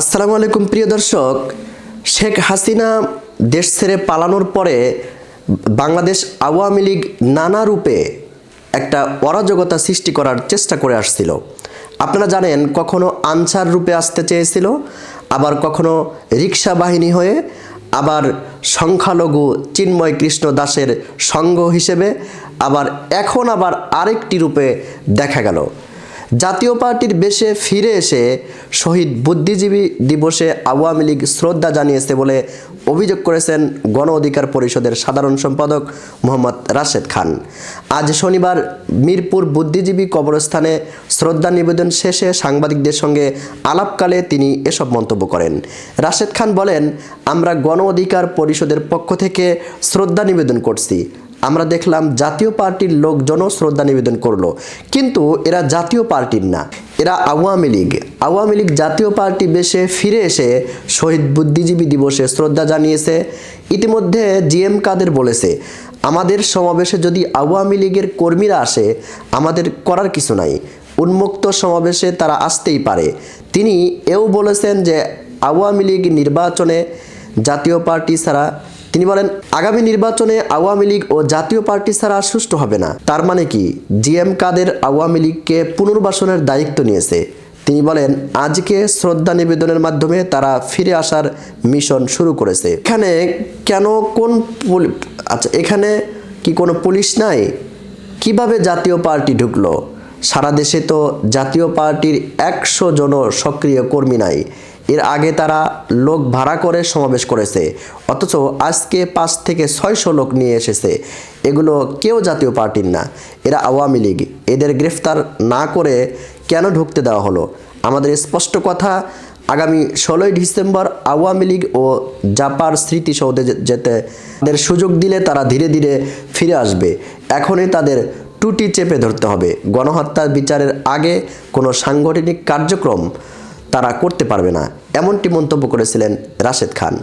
আসসালামু আলাইকুম, প্রিয় দর্শক। শেখ হাসিনা দেশ ছেড়ে পালানোর পরে বাংলাদেশ আওয়ামী লীগ নানা রূপে একটা অরাজকতা সৃষ্টি করার চেষ্টা করে আসছিল। আপনারা জানেন, কখনো আনসার রূপে আসতে চেয়েছিল, আবার কখনো রিক্সা বাহিনী হয়ে, আবার সংখ্যালঘু চিন্ময় কৃষ্ণ দাসের সঙ্গ হিসেবে, আবার এখন আবার আরেকটি রূপে দেখা গেল। জাতীয় পার্টির বেশে ফিরে এসে শহীদ বুদ্ধিজীবী দিবসে আওয়ামী লীগ শ্রদ্ধা জানিয়েছে বলে অভিযোগ করেছেন গণ অধিকার পরিষদের সাধারণ সম্পাদক মোহাম্মদ রাশেদ খান। আজ শনিবার মিরপুর বুদ্ধিজীবী কবরস্থানে শ্রদ্ধা নিবেদন শেষে সাংবাদিকদের সঙ্গে আলাপকালে তিনি এসব মন্তব্য করেন। রাশেদ খান বলেন, আমরা গণ অধিকার পরিষদের পক্ষ থেকে শ্রদ্ধা নিবেদন করছি। আমরা দেখলাম জাতীয় পার্টির লোকজনও শ্রদ্ধা নিবেদন করল। কিন্তু এরা জাতীয় পার্টির না, এরা আওয়ামী লীগ। আওয়ামী লীগ জাতীয় পার্টি বেশে ফিরে এসে শহীদ বুদ্ধিজীবী দিবসে শ্রদ্ধা জানিয়েছে। ইতিমধ্যে জিএম কাদের বলেছে, আমাদের সমাবেশে যদি আওয়ামী লীগের কর্মীরা আসে, আমাদের করার কিছু নাই। উন্মুক্ত সমাবেশে তারা আসতেই পারে। তিনি এও বলেছেন যে, আওয়ামী লীগ নির্বাচনে জাতীয় পার্টি ছাড়া তিনি বলেন, আগামী নির্বাচনে আওয়ামী লীগ ও জাতীয় পার্টি ছাড়া আর সুষ্ঠু হবে না। তার মানে কি? জিএম কাদের আওয়ামী লীগকে পুনর্বাসনের দায়িত্ব নিয়েছে। তিনি বলেন, আজকে শ্রদ্ধা নিবেদনের মাধ্যমে তারা ফিরে আসার মিশন শুরু করেছে। এখানে কেন কোন আচ্ছা এখানে কি কোনো পুলিশ নাই? কীভাবে জাতীয় পার্টি ঢুকলো? সারা দেশে তো জাতীয় পার্টির একশো জন সক্রিয় কর্মী নাই। এর আগে তারা লোক ভাড়া করে সমাবেশ করেছে, অথচ আজকে পাঁচ থেকে ছয়শো লোক নিয়ে এসেছে। এগুলো কেউ জাতীয় পার্টির না, এরা আওয়ামী লীগ। এদের গ্রেফতার না করে কেন ঢুকতে দেওয়া হলো? আমাদের স্পষ্ট কথা, আগামী ষোলোই ডিসেম্বর আওয়ামী লীগ ও জাপার স্মৃতিসৌধে যেতে তাদের সুযোগ দিলে তারা ধীরে ধীরে ফিরে আসবে। এখনই তাদের টুটি চেপে ধরতে হবে। গণহত্যার বিচারের আগে কোনো সাংগঠনিক কার্যক্রম তারা করতে পারবে না। এমনটি মন্তব্য করেছিলেন রাশেদ খান।